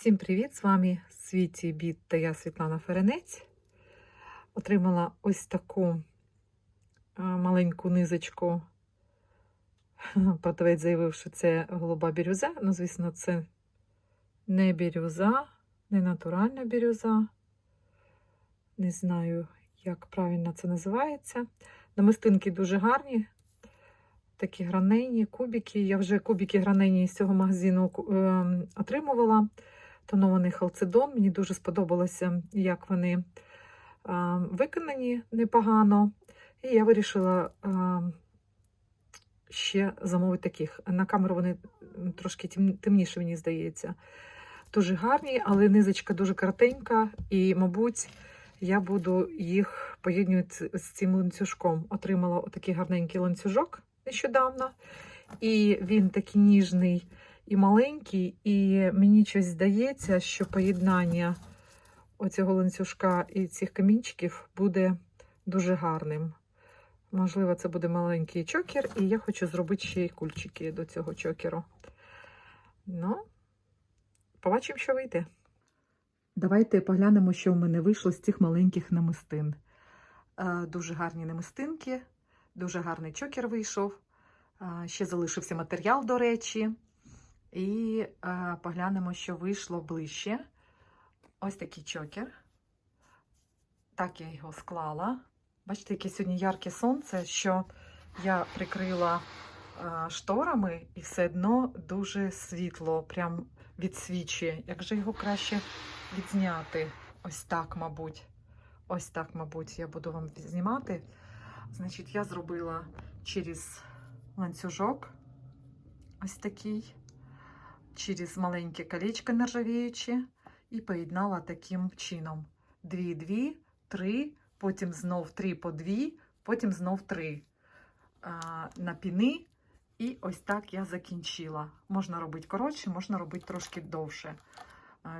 Всім привіт! З вами Світі Біт та я Світлана Ференець. Отримала ось таку маленьку низочку. Продавець заявив, що це голуба бірюза. Ну, звісно, це не бірюза, не натуральна бірюза. Не знаю, як правильно це називається. Намистинки дуже гарні. Такі гранені, кубики. Я вже кубики гранені з цього магазину е, отримувала. Тонований халцедон. Мені дуже сподобалося, як вони виконані непогано. І я вирішила ще замовити таких. На камеру вони трошки темніше, мені здається. Дуже гарні, але низочка дуже коротенька, і, мабуть, я буду їх поєднувати з цим ланцюжком. Отримала отакий гарненький ланцюжок нещодавно. І він такий ніжний і маленький, і мені щось здається, що поєднання оцього ланцюжка і цих камінчиків буде дуже гарним. Можливо, це буде маленький чокер, і я хочу зробити ще й кульчики до цього чокеру. Ну, побачимо, що вийде. Давайте поглянемо, що в мене вийшло з цих маленьких намистин. Е, Дуже гарні намистинки, дуже гарний чокер вийшов. Е, Ще залишився матеріал, до речі. І е, поглянемо, що вийшло ближче. Ось такий чокер. Так я його склала. Бачите, яке сьогодні ярке сонце, що я прикрила е, шторами, і все одно дуже світло, прям відсвічує. Як же його краще відзняти? Ось так, мабуть. Ось так, мабуть, я буду вам знімати. Значить, я зробила через ланцюжок ось такий, через маленьке колечко нержавіюче, і поєднала таким чином: дві, дві, три, потім знов три по дві, потім знов три на піни. І ось так я закінчила. Можна робити коротше, можна робити трошки довше.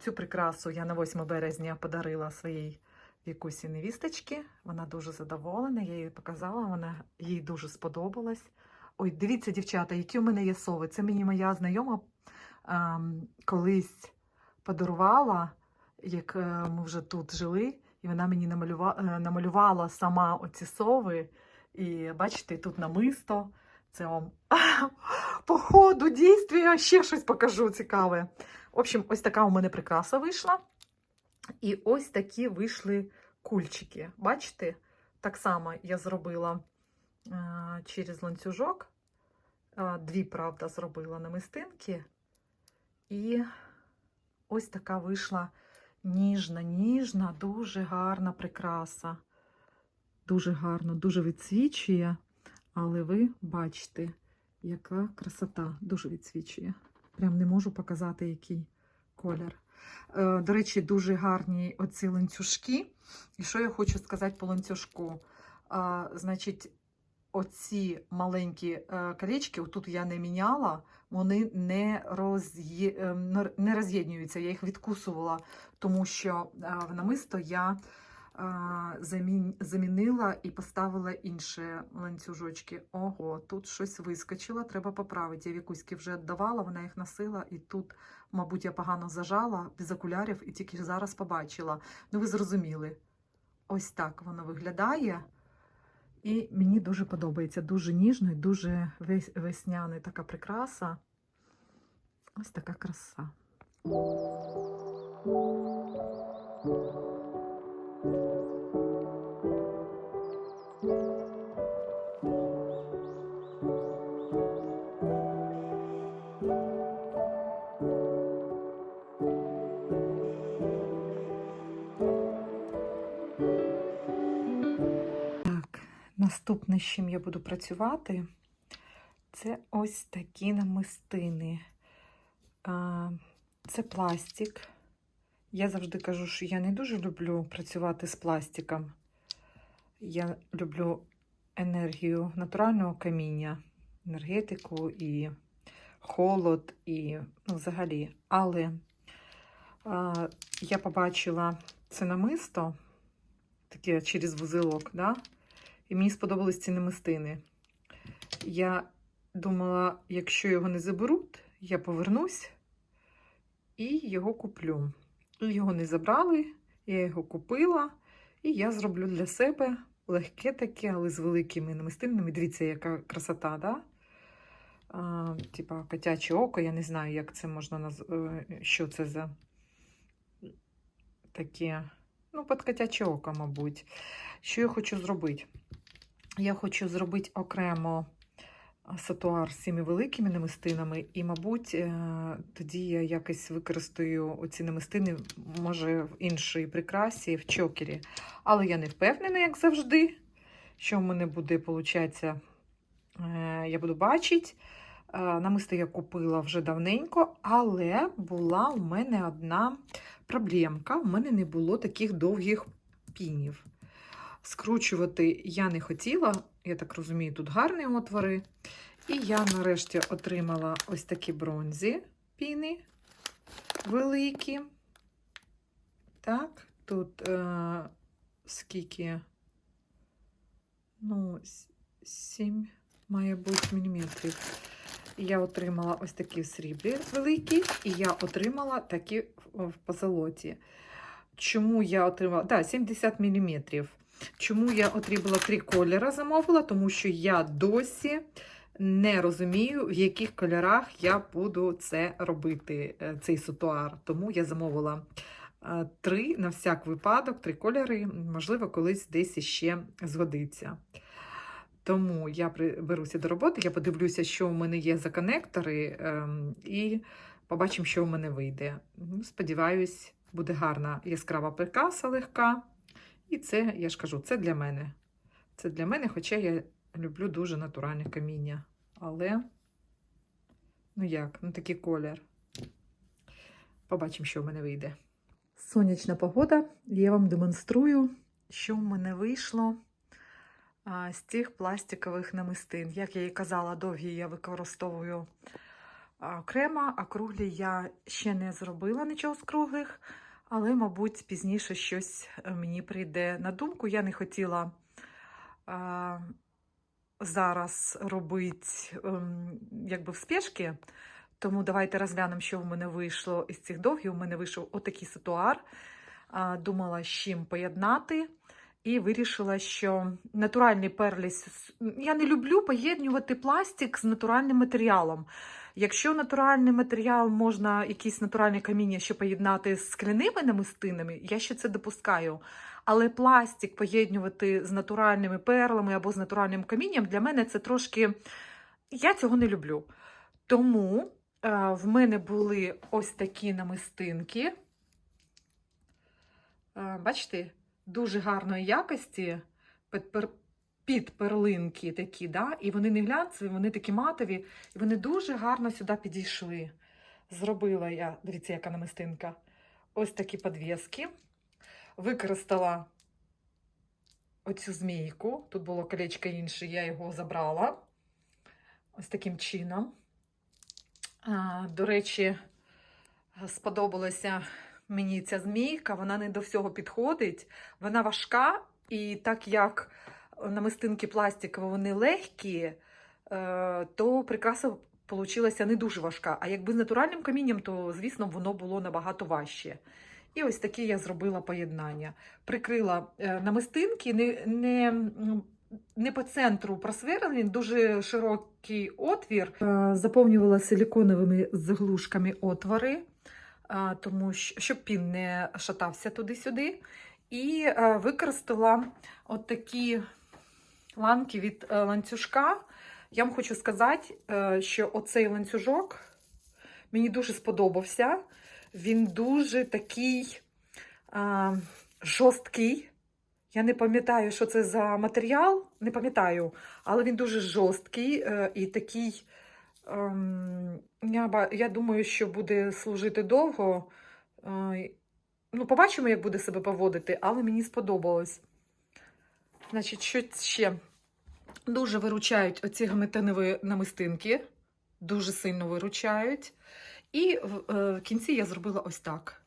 Цю прикрасу я на 8 березня подарила своїй вікусі невісточки. Вона дуже задоволена, я їй показала, вона їй дуже сподобалась. Ой, дивіться, дівчата, які у мене є сови. Це мені моя знайома колись подарувала, як е, ми вже тут жили, і вона мені намалювала, намалювала сама оці сови. І бачите, тут намисто. Це вам по ходу дійствія ще щось покажу цікаве. В общем, ось така у мене прикраса вийшла. І ось такі вийшли кульчики. Бачите? Так само я зробила а, через ланцюжок. Дві, правда, зробила намистинки. І ось така вийшла ніжна, ніжна, дуже гарна прикраса. Дуже гарно, дуже відсвічує. Але ви бачите, яка красота дуже відсвічує. Прям не можу показати, який колір. Е, До речі, дуже гарні оці ланцюжки. І що я хочу сказати по ланцюжку? Значить, оці маленькі е, колечки, тут я не міняла, вони не, роз'є... е, не роз'єднюються. Я їх відкусувала, тому що е, в намисто я замінила і поставила інші ланцюжочки. Ого, тут щось вискочило, треба поправити. Я вікуськи вже віддавала, вона їх носила, і тут, мабуть, я погано зажала без окулярів і тільки зараз побачила. Ну, ви зрозуміли, ось так воно виглядає. І мені дуже подобається. Дуже ніжно і дуже весняний така прикраса. Ось така краса. Наступне, з чим я буду працювати, це ось такі намистини. Це пластик. Я завжди кажу, що я не дуже люблю працювати з пластиком. Я люблю енергію натурального каміння, енергетику і холод, і ну, взагалі. Але а, я побачила це намисто, таке через вузелок, да? І мені сподобались ці намистини. Я думала, якщо його не заберуть, я повернусь і його куплю. Його не забрали, я його купила, і я зроблю для себе легке таке, але з великими намистинами. Дивіться, яка красота, да? Типа котяче око, я не знаю, як це можна назвати, що це за таке. Ну, під котяче око, мабуть. Що я хочу зробити? Я хочу зробити окремо сатуар з цими великими намистинами, і, мабуть, е, тоді я якось використаю оці намистини, може, в іншій прикрасі, в чокері. Але я не впевнена, як завжди, що в мене буде, виходить, я буду бачити. Е, Намисто я купила вже давненько, але була у мене одна проблемка. У мене не було таких довгих пінів. Скручувати я не хотіла, я так розумію, тут гарні отвори. І я нарешті отримала ось такі бронзі піни великі. Так, тут е, скільки? Ну, 7, має бути міліметрів. Я отримала ось такі в сріблі великі, і я отримала такі в позолоті. Чому я отримала? Так, 70 мм. Чому я отримала три кольори, замовила? Тому що я досі не розумію, в яких кольорах я буду це робити, е, цей сутуар. Тому я замовила е, три на всяк випадок, три кольори, можливо, колись десь іще згодиться. Тому я беруся до роботи, я подивлюся, що у мене є за конектори, ем, і побачимо, що у мене вийде. Сподіваюсь, буде гарна яскрава прикраса легка. І це, я ж кажу, це для мене. Це для мене, хоча я люблю дуже натуральне каміння. Але, ну як, ну такий колір. Побачимо, що в мене вийде. Сонячна погода. Я вам демонструю, що в мене вийшло з цих пластикових намистин. Як я і казала, довгі я використовую а, окремо, а круглі я ще не зробила нічого з круглих, але, мабуть, пізніше щось е, мені прийде на думку. Я не хотіла а, зараз робити ем, якби в спешки, тому давайте розглянемо, що в мене вийшло із цих довгих. У мене вийшов отакий ситуар. А, Думала, з чим поєднати. І вирішила, що натуральний перліс. Я не люблю поєднувати пластик з натуральним матеріалом. Якщо натуральний матеріал можна, якісь натуральні каміння ще поєднати з скляними намистинами, я ще це допускаю. Але пластик поєднувати з натуральними перлами або з натуральним камінням для мене це трошки. Я цього не люблю. Тому е, в мене були ось такі намистинки. Е, бачите? дуже гарної якості під, перлинки такі, да? і вони не глянцеві, вони такі матові, і вони дуже гарно сюди підійшли. Зробила я, дивіться, яка намистинка. Ось такі підвіски. Використала оцю змійку. Тут було колечко інше, я його забрала. Ось таким чином. А, до речі, сподобалося мені ця змійка, вона не до всього підходить. Вона важка, і так як намистинки пластикові, вони легкі, е, то прикраса получилася не дуже важка. А якби з натуральним камінням, то, звісно, воно було набагато важче. І ось таке я зробила поєднання. Прикрила е, намистинки, не, не, не по центру просверлені, дуже широкий отвір. Е, Заповнювала силіконовими заглушками отвори тому що, щоб пін не шатався туди-сюди. І використала от такі ланки від е, ланцюжка. Я вам хочу сказати, е, що оцей ланцюжок мені дуже сподобався. Він дуже такий е, жорсткий. Я не пам'ятаю, що це за матеріал, не пам'ятаю, але він дуже жорсткий і такий. Ем, я, думаю, що буде служити довго. Ну, побачимо, як буде себе поводити, але мені сподобалось. Значить, що ще? Дуже виручають оці геметанові намистинки. Дуже сильно виручають. І в, е, в кінці я зробила ось так: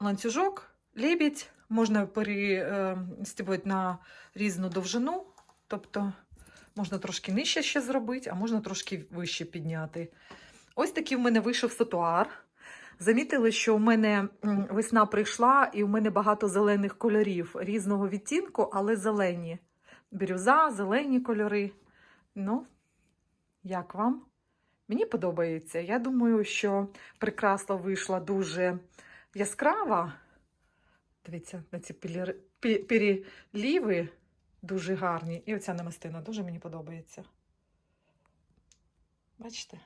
ланцюжок, лебідь, можна перестібати на різну довжину. Тобто можна трошки нижче ще зробити, а можна трошки вище підняти. Ось такий в мене вийшов сотуар. Замітили, що у мене весна прийшла, і у мене багато зелених кольорів різного відтінку, але зелені. Бірюза, зелені кольори. Ну, як вам? Мені подобається. Я думаю, що прикраса вийшла дуже яскрава. Дивіться, на ці переліви дуже гарні. І оця намистина дуже мені подобається. Бачите?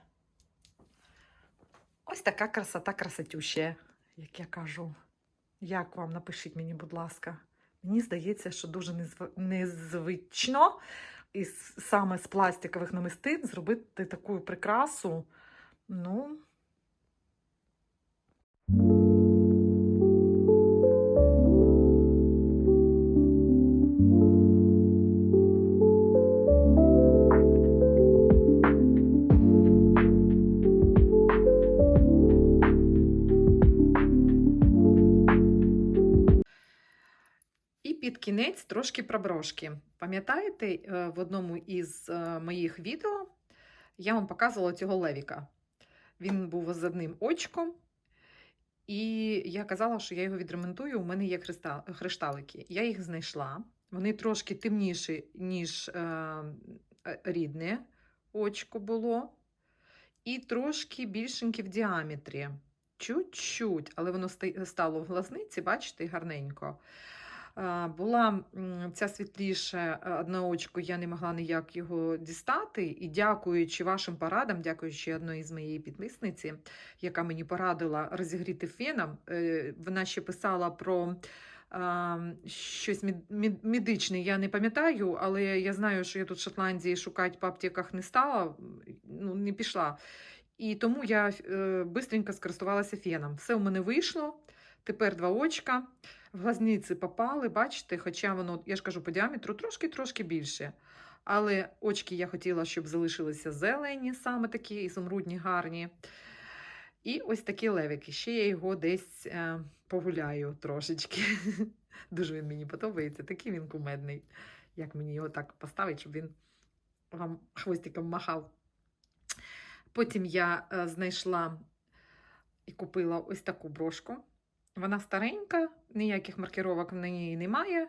Ось така красота красотюща, як я кажу. Як вам напишіть мені, будь ласка. Мені здається, що дуже незв- незвично і саме з пластикових намистин зробити таку прикрасу. Ну, під кінець трошки про брошки. Пам'ятаєте, е, в одному із е, моїх відео я вам показувала цього левіка. Він був з одним очком, і я казала, що я його відремонтую. У мене є хрешталики. Я їх знайшла. Вони трошки темніші, ніж е, е, рідне очко було, і трошки більшенькі в діаметрі. Чуть-чуть, але воно стало в глазниці, бачите, гарненько. Була ця світліше е, одне очко, я не могла ніяк його дістати. І дякуючи вашим порадам, дякуючи одної з моєї підписниці, яка мені порадила розігріти феном, е, вона ще писала про щось мед- мед- медичне, я не пам'ятаю, але я знаю, що я тут в Шотландії шукати по аптеках не стала, ну, не пішла. І тому я е, бистренько скористувалася феном. Все у мене вийшло. Тепер два очка. В глазниці попали, бачите, хоча воно, я ж кажу, по діаметру трошки-трошки більше. Але очки я хотіла, щоб залишилися зелені, саме такі, ізумрудні, гарні. І ось такі левики. Ще я його десь е, погуляю трошечки. Дуже він мені подобається. Такий він кумедний. Як мені його так поставити, щоб він вам хвостиком махав. Потім я е, знайшла і купила ось таку брошку. Вона старенька, ніяких маркировок на ній немає.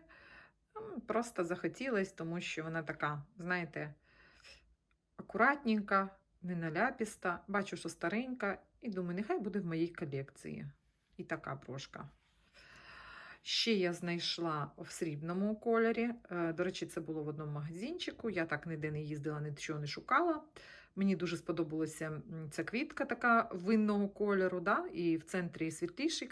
Просто захотілось, тому що вона така, знаєте, акуратненька, не наляпіста. Бачу, що старенька, і думаю, нехай буде в моїй колекції. І така брошка. Ще я знайшла в срібному кольорі. Е, До речі, це було в одному магазинчику. Я так ніде не їздила, нічого не шукала. Мені дуже сподобалася ця квітка така винного кольору, да? і в центрі світліший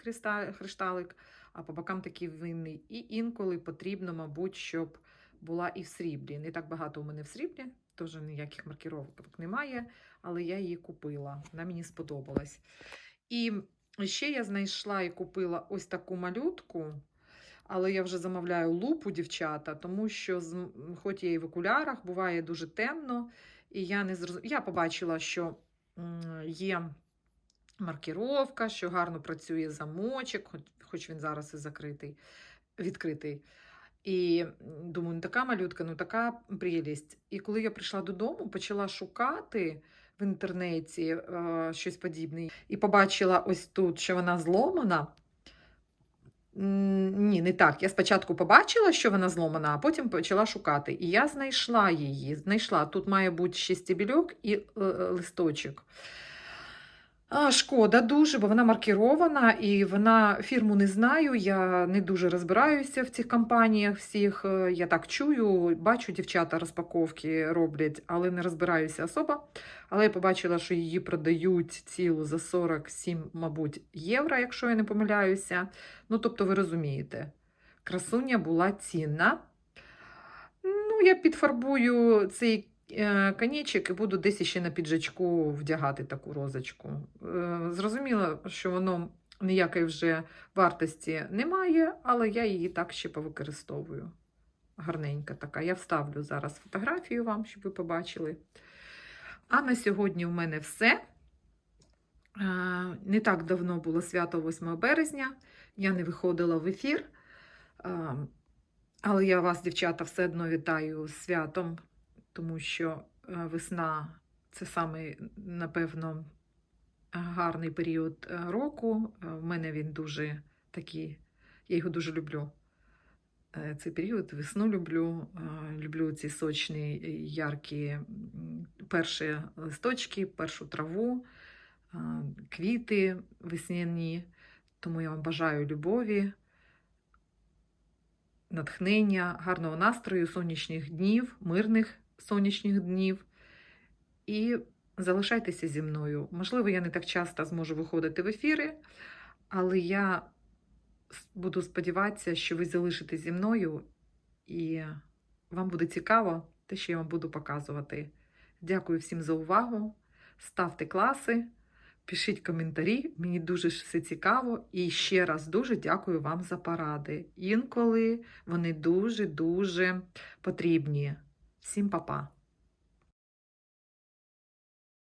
хрешталик, а по бокам такий винний. І інколи потрібно, мабуть, щоб була і в сріблі. Не так багато у мене в сріблі, теж ніяких маркировок немає, але я її купила. Вона мені сподобалась. І ще я знайшла і купила ось таку малютку. Але я вже замовляю лупу, дівчата, тому що, хоч я і в окулярах, буває дуже темно, і я не зроз... я побачила, що є маркіровка, що гарно працює замочок, хоч, він зараз і закритий, відкритий. І думаю, ну така малютка, ну така прелість. І коли я прийшла додому, почала шукати в інтернеті е, щось подібне, і побачила ось тут, що вона зломана. Ні, не так. Я спочатку побачила, що вона зломана, а потім почала шукати. І я знайшла її. Знайшла. Тут має бути ще стебельок і е, е, листочок. Шкода дуже, бо вона маркірована, і вона фірму не знаю. Я не дуже розбираюся в цих компаніях всіх. Е, Я так чую, бачу, дівчата розпаковки роблять, але не розбираюся особо. Але я побачила, що її продають цілу за 47, мабуть, євро, якщо я не помиляюся. Ну, тобто, ви розумієте, красуня була цінна. Ну, я підфарбую цей е, конечок і буду десь ще на піджачку вдягати таку розочку. Е, Зрозуміло, що воно ніякої вже вартості немає, але я її так ще повикористовую. Гарненька така. Я вставлю зараз фотографію вам, щоб ви побачили. А на сьогодні в мене все. Е, Не так давно було свято 8 березня. Я не виходила в ефір. Е, Але я вас, дівчата, все одно вітаю з святом, тому що е, весна це саме, напевно, гарний період е, року. Е, В мене він дуже такий, я його дуже люблю. Е, Цей період весну люблю, е, люблю ці сочні, е, яркі перші листочки, першу траву, е, квіти весняні. Тому я вам бажаю любові, натхнення, гарного настрою, сонячних днів, мирних сонячних днів. І залишайтеся зі мною. Можливо, я не так часто зможу виходити в ефіри, але я буду сподіватися, що ви залишитесь зі мною і вам буде цікаво те, що я вам буду показувати. Дякую всім за увагу. Ставте класи, пишіть коментарі, мені дуже все цікаво. І ще раз дуже дякую вам за поради. Інколи вони дуже-дуже потрібні. Всім па-па!